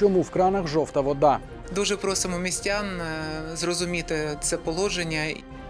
Чому в кранах жовта вода? Дуже просимо містян е, зрозуміти це положення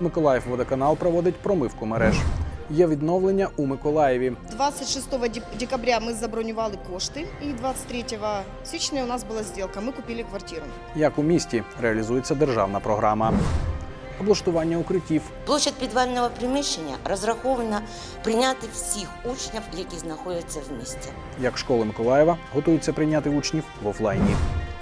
Миколаїв водоканал проводить промивку мереж. Є відновлення у Миколаєві. 26 дек- декабря мы забронировали кошты, и 23 січня у нас была сделка. Мы купили квартиру. Як у місті реалізується державна програма. Облаштування укриттів, Площадь підвального приміщення розрахована прийняти всіх учнів, які знаходяться в місті. як школи Миколаєва готуються прийняти учнів в офлайні.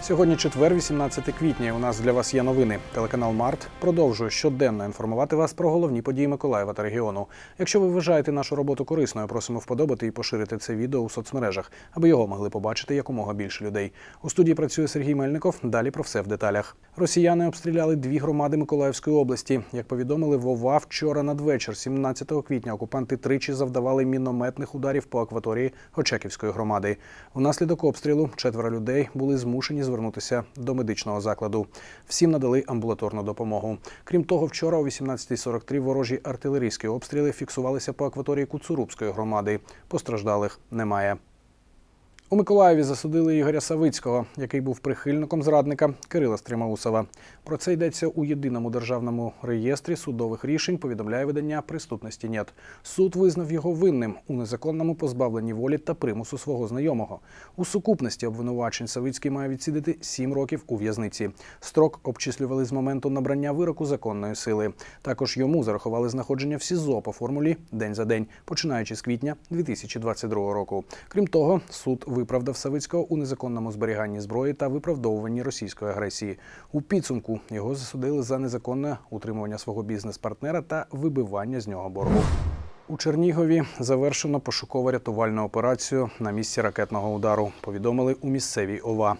Сьогодні четвер, 18 квітня. У нас для вас є новини. Телеканал Март продовжує щоденно інформувати вас про головні події Миколаєва та регіону. Якщо ви вважаєте нашу роботу корисною, просимо вподобати і поширити це відео у соцмережах, аби його могли побачити якомога більше людей. У студії працює Сергій Мельников. Далі про все в деталях. Росіяни обстріляли дві громади Миколаївської області. Як повідомили в ОВА, вчора надвечір, 17 квітня, окупанти тричі завдавали мінометних ударів по акваторії Очеківської громади. Внаслідок обстрілу четверо людей були змушені звернутися до медичного закладу. Всім надали амбулаторну допомогу. Крім того, вчора о 18.43 ворожі артилерійські обстріли фіксувалися по акваторії Куцурубської громади. Постраждалих немає. У Миколаєві засудили Ігоря Савицького, який був прихильником зрадника Кирила Стримаусова. Про це йдеться у єдиному державному реєстрі судових рішень. Повідомляє видання преступності НЕТ. Суд визнав його винним у незаконному позбавленні волі та примусу свого знайомого. У сукупності обвинувачень Савицький має відсідити 7 років у в'язниці. Строк обчислювали з моменту набрання вироку законної сили. Також йому зарахували знаходження в СІЗО по формулі день за день, починаючи з квітня 2022 року. Крім того, суд виправдав Савицького у незаконному зберіганні зброї та виправдовуванні російської агресії. У підсумку його засудили за незаконне утримування свого бізнес-партнера та вибивання з нього боргу. У Чернігові завершено пошуково-рятувальну операцію на місці ракетного удару. Повідомили у місцевій ОВА.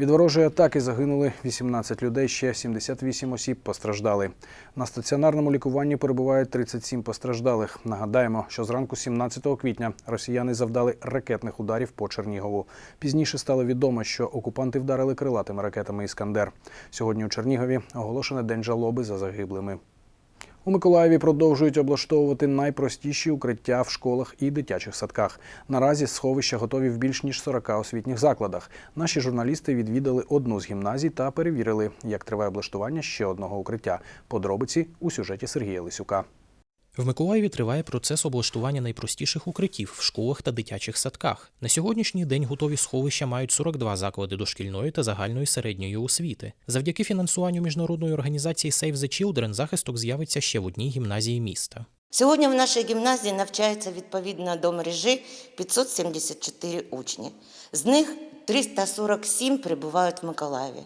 Від ворожої атаки загинули 18 людей, ще 78 осіб постраждали. На стаціонарному лікуванні перебувають 37 постраждалих. Нагадаємо, що зранку 17 квітня росіяни завдали ракетних ударів по Чернігову. Пізніше стало відомо, що окупанти вдарили крилатими ракетами Іскандер. Сьогодні у Чернігові оголошено день жалоби за загиблими. У Миколаєві продовжують облаштовувати найпростіші укриття в школах і дитячих садках. Наразі сховища готові в більш ніж 40 освітніх закладах. Наші журналісти відвідали одну з гімназій та перевірили, як триває облаштування ще одного укриття. Подробиці у сюжеті Сергія Лисюка. В Миколаєві триває процес облаштування найпростіших укриттів в школах та дитячих садках. На сьогоднішній день готові сховища мають 42 заклади дошкільної та загальної середньої освіти. Завдяки фінансуванню міжнародної організації Save the Children захисток з'явиться ще в одній гімназії міста. Сьогодні в нашій гімназії навчається відповідно до мережі 574 учні. З них 347 перебувають в Миколаєві.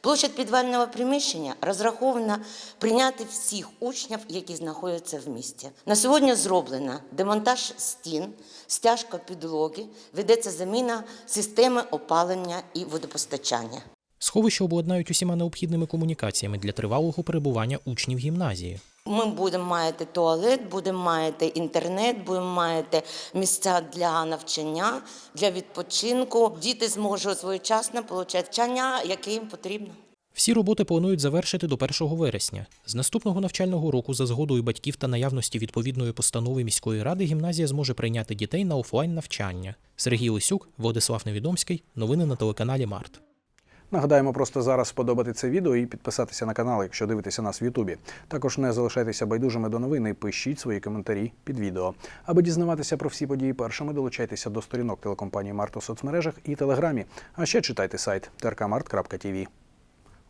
Площадь підвального приміщення розрахована прийняти всіх учнів, які знаходяться в місті. На сьогодні зроблено демонтаж стін, стяжка підлоги, ведеться заміна системи опалення і водопостачання. Сховища обладнають усіма необхідними комунікаціями для тривалого перебування учнів гімназії. Ми будемо мати туалет, будемо мати інтернет, будемо мати місця для навчання, для відпочинку. Діти зможуть своєчасно отримати навчання, яке їм потрібно. Всі роботи планують завершити до 1 вересня. З наступного навчального року, за згодою батьків та наявності відповідної постанови міської ради, гімназія зможе прийняти дітей на офлайн навчання. Сергій Лисюк, Владислав Невідомський. Новини на телеканалі Март. Нагадаємо просто зараз сподобати це відео і підписатися на канал, якщо дивитеся нас в Ютубі. Також не залишайтеся байдужими до новини пишіть свої коментарі під відео. Аби дізнаватися про всі події першими, долучайтеся до сторінок телекомпанії Март у соцмережах і телеграмі. А ще читайте сайт trkmart.tv.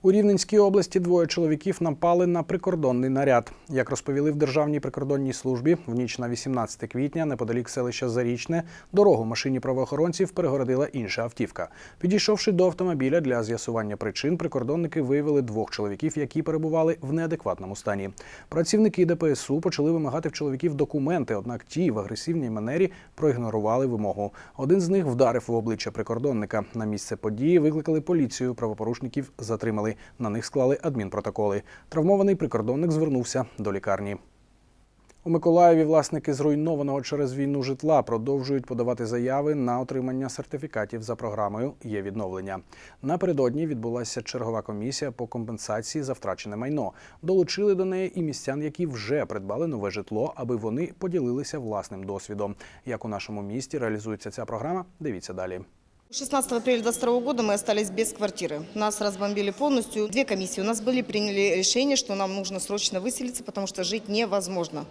У Рівненській області двоє чоловіків напали на прикордонний наряд. Як розповіли в Державній прикордонній службі, в ніч на 18 квітня, неподалік селища Зарічне, дорогу машині правоохоронців перегородила інша автівка. Підійшовши до автомобіля для з'ясування причин, прикордонники виявили двох чоловіків, які перебували в неадекватному стані. Працівники ДПСУ почали вимагати в чоловіків документи, однак ті в агресивній манері проігнорували вимогу. Один з них вдарив в обличчя прикордонника. На місце події викликали поліцію. Правопорушників затримали. На них склали адмінпротоколи. Травмований прикордонник звернувся до лікарні. У Миколаєві власники зруйнованого через війну житла продовжують подавати заяви на отримання сертифікатів за програмою Є відновлення. Напередодні відбулася чергова комісія по компенсації за втрачене майно. Долучили до неї і містян, які вже придбали нове житло, аби вони поділилися власним досвідом. Як у нашому місті реалізується ця програма? Дивіться далі. 16 апреля 2022 года мы остались без квартиры. Нас разбомбили полностью. Две комиссии у нас были, приняли решение, что нам нужно срочно выселиться, потому что жить невозможно.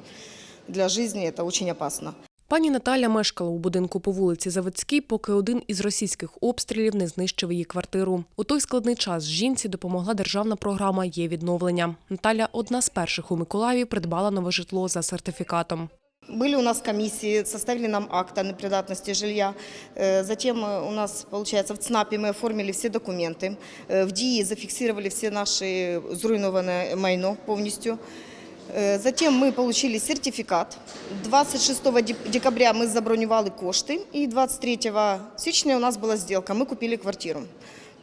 Для жизни это очень опасно. Пані Наталя мешкала у будинку по вулиці Заводській, поки один із російських обстрілів не знищив її квартиру. У той складний час жінці допомогла державна програма «Є відновлення». Наталя одна з перших у Миколаєві придбала нове житло за сертифікатом. Были у нас комиссии, составили нам акт о непридатности жилья. Э, Затем э, у нас, получается, в ЦНАПе мы оформили все документы. Э, В ДИИ зафиксировали все наши зруйнованное майно полностью. Э, Затем мы получили сертификат. 26 дек- декабря мы забронювали кошты. И 23 січня у нас была сделка. Мы купили квартиру.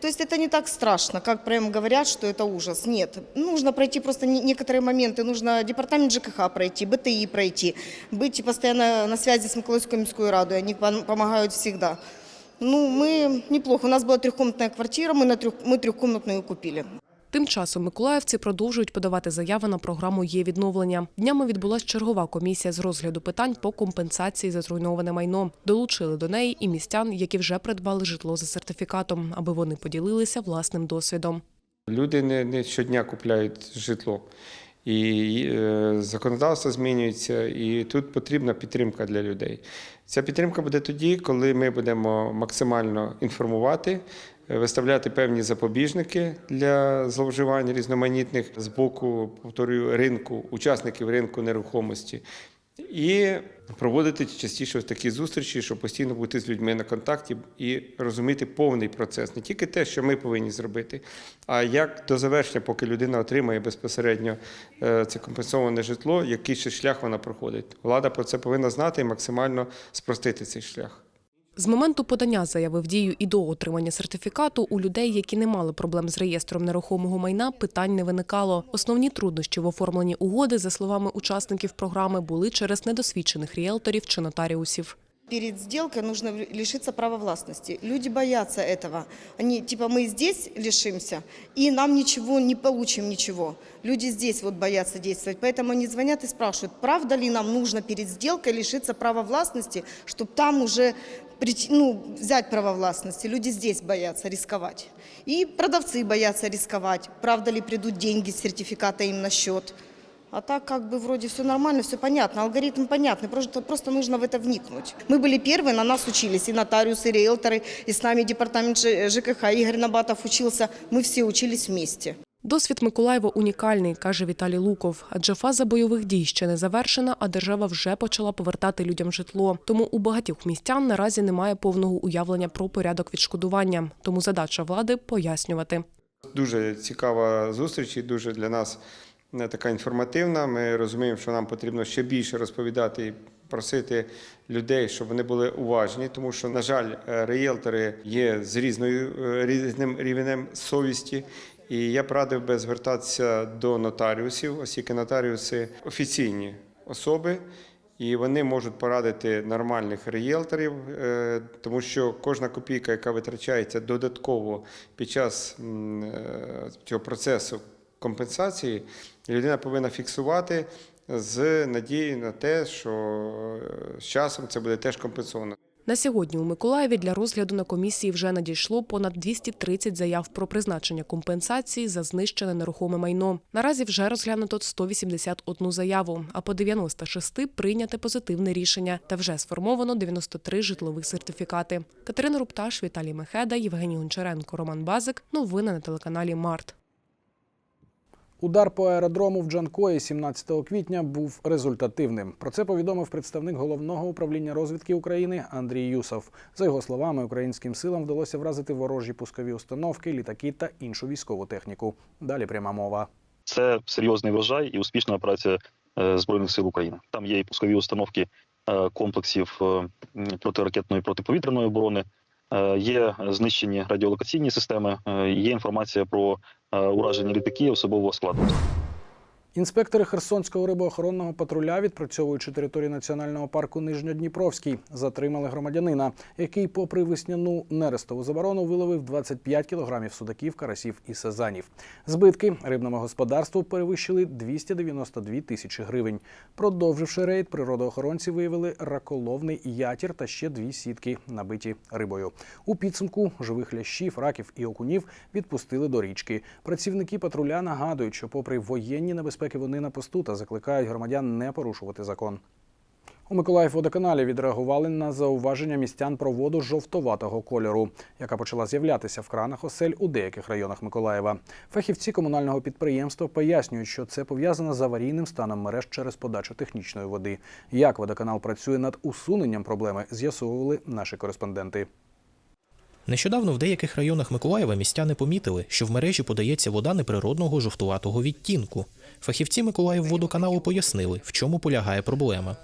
То есть это не так страшно, как прям говорят, что это ужас. Нет, нужно пройти просто не- некоторые моменты. Нужно департамент ЖКХ пройти, БТИ пройти, быть постоянно на связи с Миколаевской мирской радой. Они пом- помогают всегда. Ну, мы неплохо. У нас была трехкомнатная квартира, мы, на трех, мы трехкомнатную купили. Тим часом миколаївці продовжують подавати заяви на програму «Є відновлення». Днями відбулася чергова комісія з розгляду питань по компенсації за зруйноване майно. Долучили до неї і містян, які вже придбали житло за сертифікатом, аби вони поділилися власним досвідом. Люди не, не щодня купляють житло. І е, законодавство змінюється, і тут потрібна підтримка для людей. Ця підтримка буде тоді, коли ми будемо максимально інформувати, виставляти певні запобіжники для зловживань різноманітних з боку, повторюю, ринку, учасників ринку нерухомості. І проводити частіше такі зустрічі, щоб постійно бути з людьми на контакті і розуміти повний процес, не тільки те, що ми повинні зробити, а як до завершення, поки людина отримає безпосередньо е, це компенсоване житло, який ще шлях вона проходить. Влада про це повинна знати і максимально спростити цей шлях. З моменту подання заяви в дію і до отримання сертифікату у людей, які не мали проблем з реєстром нерухомого майна, питань не виникало. Основні труднощі в оформленні угоди, за словами учасників програми, були через недосвідчених ріелторів чи нотаріусів. Перед сделкой нужно лишиться права властности. Люди боятся этого. Они типа мы здесь лишимся, и нам ничего не получим ничего. Люди здесь вот боятся действовать. Поэтому они звонят и спрашивают, правда ли нам нужно перед сделкой лишиться права властности, чтобы там уже ну, взять право властности. Люди здесь боятся рисковать. И продавцы боятся рисковать. Правда ли придут деньги с сертификата им на счет. А так как бы вроде все нормально, все понятно, алгоритм понятный, просто, просто нужно в это вникнуть. Мы были первые, на нас учились, и нотариусы, и риэлторы, и с нами департамент Ж- ЖКХ, Игорь Набатов учился, мы все учились вместе. Досвід Миколаєва унікальний, каже Віталій Луков. Адже фаза бойових дій ще не завершена, а держава вже почала повертати людям житло. Тому у багатьох містян наразі немає повного уявлення про порядок відшкодування. Тому задача влади пояснювати. Дуже цікава зустріч і дуже для нас е, така інформативна. Ми розуміємо, що нам потрібно ще більше розповідати і просити людей, щоб вони були уважні, тому що, на жаль, е, реєлтори є з різною е, різним рівнем совісті. І я б радив би звертатися до нотаріусів, оскільки нотаріуси офіційні особи. І вони можуть порадити нормальних реєлторів, е, тому що кожна копійка, яка витрачається додатково під час цього процесу компенсації, людина повинна фіксувати з надією на те, що е, з часом це буде теж компенсовано. На сьогодні у Миколаєві для розгляду на комісії вже надійшло понад 230 заяв про призначення компенсації за знищене нерухоме майно. Наразі вже розглянуто 181 заяву, а по 96 прийняте позитивне рішення та вже сформовано 93 житлових сертифікати. Катерина Рупташ, Віталій Мехеда, Євгеній Гончаренко, Роман Базик. Новини на телеканалі Март. Удар по аеродрому в Джанкої 17 квітня був результативним. Про це повідомив представник головного управління розвідки України Андрій Юсов. За його словами, українським силам вдалося вразити ворожі пускові установки, літаки та іншу військову техніку. Далі пряма мова. Це серйозний врожай і успішна операція е, збройних сил України. Там є і пускові установки е, комплексів е, протиракетної протиповітряної оборони. Е, Є знищені радіолокаційні системи, е, є інформація про ураження літаків особового складу. Інспектори Херсонського рибоохоронного патруля, відпрацьовуючи територію національного парку Нижньодніпровський, затримали громадянина, який, попри весняну нерестову заборону, виловив 25 кілограмів судаків, карасів і сезанів. Збитки рибному господарству перевищили 292 тисячі гривень. Продовживши рейд, природоохоронці виявили раколовний ятір та ще дві сітки, набиті рибою. У підсумку живих лящів, раків і окунів відпустили до річки. Працівники патруля нагадують, що, попри воєнні небезпеки, вони на посту та закликають громадян не порушувати закон. У Миколаївводоканалі відреагували на зауваження містян про воду жовтоватого кольору, яка почала з'являтися в кранах осель у деяких районах Миколаєва. Фахівці комунального підприємства пояснюють, що це пов'язано з аварійним станом мереж через подачу технічної води. Як водоканал працює над усуненням проблеми, з'ясовували наші кореспонденти. Нещодавно в деяких районах Миколаєва містяни помітили, що в мережі подається вода неприродного жовтуватого відтінку. Фахівці Миколаївводоканалу пояснили, в чому полягає проблема.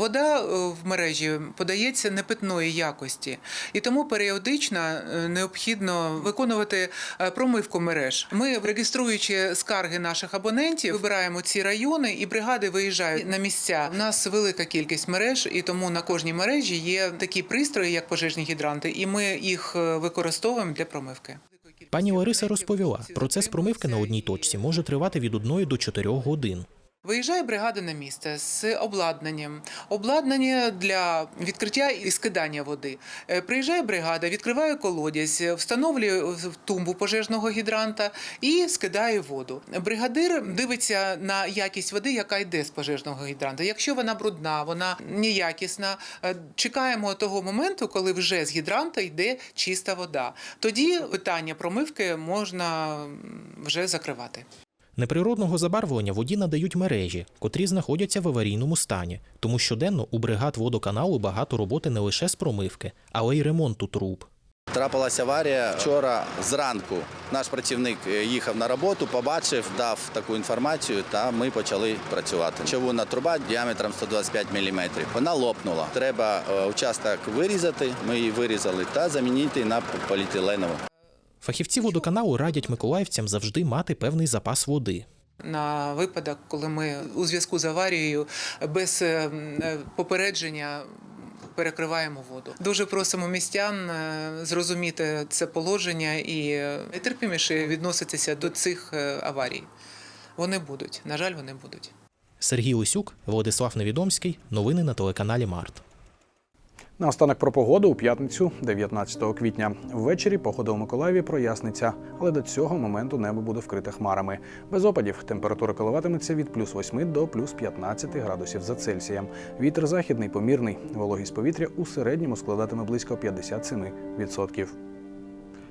Вода е, в мережі подається непитної якості, і тому періодично е, необхідно виконувати е, промивку мереж. Ми, реєструючи скарги наших абонентів, вибираємо ці райони, і бригади виїжджають на місця. У нас велика кількість мереж, і тому на кожній мережі є такі пристрої, як пожежні гідранти, і ми їх використовуємо для промивки. Пані Лариса розповіла, процес промивки на одній точці може тривати від 1 до 4 годин. Виїжджає бригада на місце з обладнанням, обладнання для відкриття і скидання води. Е, Приїжджає бригада, відкриває колодязь, встановлює в тумбу пожежного гідранта і скидає воду. Бригадир дивиться на якість води, яка йде з пожежного гідранта. Якщо вона брудна, вона неякісна. е, Чекаємо того моменту, коли вже з гідранта йде чиста вода. Тоді питання промивки можна вже закривати. Неприродного забарвлення воді надають мережі, котрі знаходяться в аварійному стані, тому щоденно у бригад водоканалу багато роботи не лише з промивки, але й ремонту труб. Трапилася аварія вчора зранку. Наш працівник е, їхав на роботу, побачив, дав таку інформацію, та ми почали працювати. Човунна труба діаметром 125 мм. Вона лопнула. Треба е, участок вирізати. Ми її вирізали та замінити на поліетиленову. Фахівці водоканалу радять миколаївцям завжди мати певний запас води. на випадок, коли ми у зв'язку з аварією без е, е, попередження перекриваємо воду. Дуже просимо містян е, зрозуміти це положення і терпіміше відноситися до цих аварій. Вони будуть. На жаль, вони будуть. Сергій Лисюк, Владислав Невідомський. Новини на телеканалі Март. Наостанок про погоду у п'ятницю, 19 квітня. Ввечері погода у Миколаєві проясниться, але до цього моменту небо буде вкрите хмарами. Без опадів температура коливатиметься від плюс 8 до плюс 15 градусів за Цельсієм. Вітер західний помірний. Вологість повітря у середньому складатиме близько 57%.